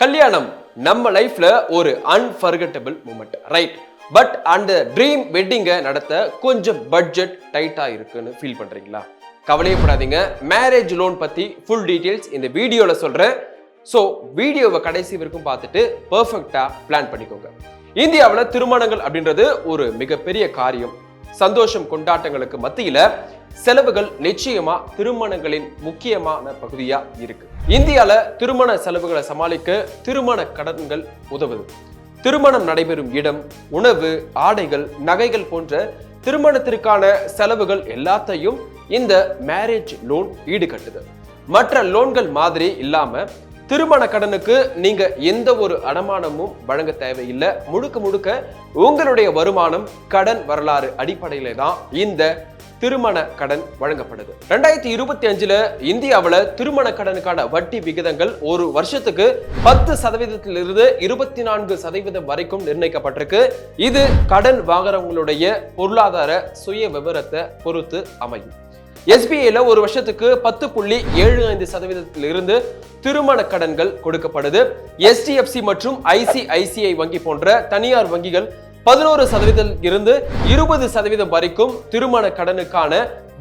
கல்யாணம் நம்ம லைஃப்ல ஒரு அன்ஃபர்கட்டபிள் மூமெண்ட் ரைட் பட் அந்த ட்ரீம் வெட்டிங்கை நடத்த கொஞ்சம் பட்ஜெட் டைட்டாக இருக்குன்னு ஃபீல் பண்ணுறீங்களா கவலையப்படாதீங்க. மேரேஜ் லோன் பற்றி ஃபுல் டீட்டெயில்ஸ் இந்த வீடியோவில் சொல்கிறேன் ஸோ வீடியோவை கடைசி வரைக்கும் பார்த்துட்டு பர்ஃபெக்டாக பிளான் பண்ணிக்கோங்க. இந்தியாவில் திருமணங்கள் அப்படின்றது ஒரு மிகப்பெரிய காரியம். சந்தோஷம் கொண்டாட்டங்களுக்கு மத்தியில செலவுகள் நிச்சயமா திருமணங்களின் முக்கியமான பகுதியா இருக்கு. இந்தியால திருமண செலவுகளை சமாளிக்க திருமண கடன்கள் உதவுது. திருமணம் நடைபெறும் இடம் உணவு ஆடைகள் நகைகள் போன்ற திருமணத்திற்கான செலவுகள் எல்லாத்தையும் இந்த மேரேஜ் லோன் ஈடுகட்டுது. மற்ற லோன்கள் மாதிரி இல்லாம திருமண கடனுக்கு நீங்க எந்த ஒரு அடமானமும் வழங்க தேவையில்லை. முழுக்க முழுக்க உங்களுடைய வருமானம் கடன் வரலாறு அடிப்படையில தான் இந்த திருமண கடன் வழங்கப்படுது. ரெண்டாயிரத்தி இருபத்தி அஞ்சுல இந்தியாவில் திருமண கடனுக்கான வட்டி விகிதங்கள் ஒரு வருஷத்துக்கு பத்து சதவீதத்திலிருந்து இருபத்தி நான்கு சதவீதம் வரைக்கும் நிர்ணயிக்கப்பட்டிருக்கு. இது கடன் வாங்குறவங்களுடைய பொருளாதார சுய விவரத்தை பொறுத்து அமையும். எஸ்பிஐல ஒரு வருஷத்துக்கு பத்து புள்ளி ஏழு ஐந்து சதவீதத்திலிருந்து திருமண கடன்கள் கொடுக்கப்படுது. எஸ்டிஎஃப்சி மற்றும் ஐசிஐசிஐ வங்கி போன்ற தனியார் வங்கிகள் பதினோரு சதவீதம் இருந்து இருபது சதவீதம் வரைக்கும் திருமண கடனுக்கான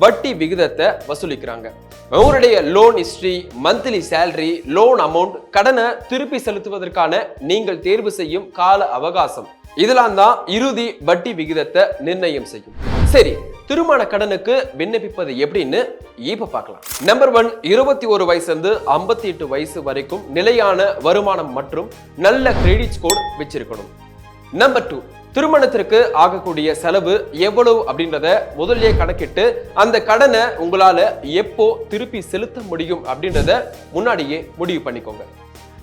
வட்டி விகிதத்தை வசூலிக்கிறாங்க. உங்களுடைய loan history monthly salary loan amount கடனை திருப்பி செலுத்துவதற்கான நீங்கள் தேர்வு செய்யும் கால அவகாசம். இதெல்லாம் தான் இறுதி வட்டி விகிதத்தை நிர்ணயம் செய்யும். சரி திருமண கடனுக்கு விண்ணப்பிப்பது எப்படின்னு இப்ப பார்க்கலாம். நம்பர் ஒன் இருபத்தி ஒரு வயசுல இருந்து ஐம்பத்தி எட்டு வயசு வரைக்கும் நிலையான வருமானம் மற்றும் நல்ல கிரெடிட் ஸ்கோர் வச்சிருக்கணும். நம்பர் டூ திருமணத்திற்கு ஆகக்கூடிய செலவு எவ்வளவு அப்படின்றத முதல்லயே கணக்கிட்டு அந்த கடனை உங்களால எப்போ திருப்பி செலுத்த முடியும் அப்படின்றத முன்னாடியே முடிவு பண்ணிக்கோங்க.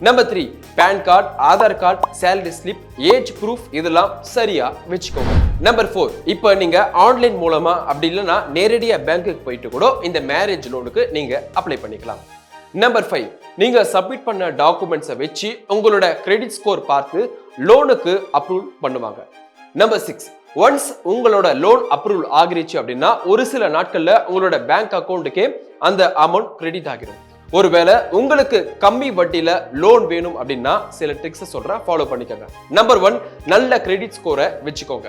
Number three PAN card Aadhaar card salary slip age proof இதெல்லாம் சரியா வச்சுக்கோங்க. நம்பர் ஃபோர் இப்போ நீங்க ஆன்லைன் மூலமா அப்படி இல்லைன்னா நேரடியாக பேங்க்குக்கு போயிட்டு கூட இந்த மேரேஜ் லோனுக்கு நீங்க அப்ளை பண்ணிக்கலாம். நம்பர் ஃபைவ் நீங்க சப்மிட் பண்ண டாக்குமெண்ட்ஸை வச்சு உங்களோட கிரெடிட் ஸ்கோர் பார்த்து லோனுக்கு அப்ரூவ் பண்ணுவாங்க. நம்பர் சிக்ஸ் ஒன்ஸ் உங்களோட லோன் அப்ரூவல் ஆகிருச்சு அப்படின்னா ஒரு சில நாட்களில் உங்களோட பேங்க் அக்கௌண்ட்டுக்கே அந்த அமௌண்ட் கிரெடிட் ஆகிடும் ஒருவேளை உங்களுக்கு கம்மி வட்டியில லோன் வேணும் அப்படின்னா சில ட்ரிக்ஸ் சொல்றேன் ஃபாலோ பண்ணிக்கோங்க. நம்பர் ஒன் நல்ல கிரெடிட் ஸ்கோரை வச்சுக்கோங்க.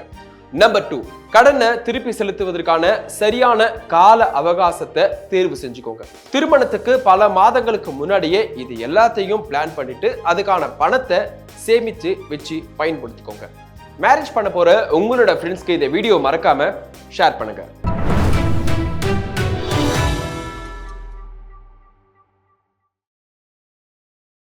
நம்பர் டூ கடனை திருப்பி செலுத்துவதற்கான சரியான கால அவகாசத்தை தேர்வு செஞ்சுக்கோங்க. திருமணத்துக்கு பல மாதங்களுக்கு முன்னாடியே இது எல்லாத்தையும் பிளான் பண்ணிட்டு அதுக்கான பணத்தை சேமித்து வச்சு பயன்படுத்திக்கோங்க. மேரேஜ் பண்ண போற உங்களோட ஃப்ரெண்ட்ஸ்க்கு இந்த வீடியோ மறக்காம ஷேர் பண்ணுங்க.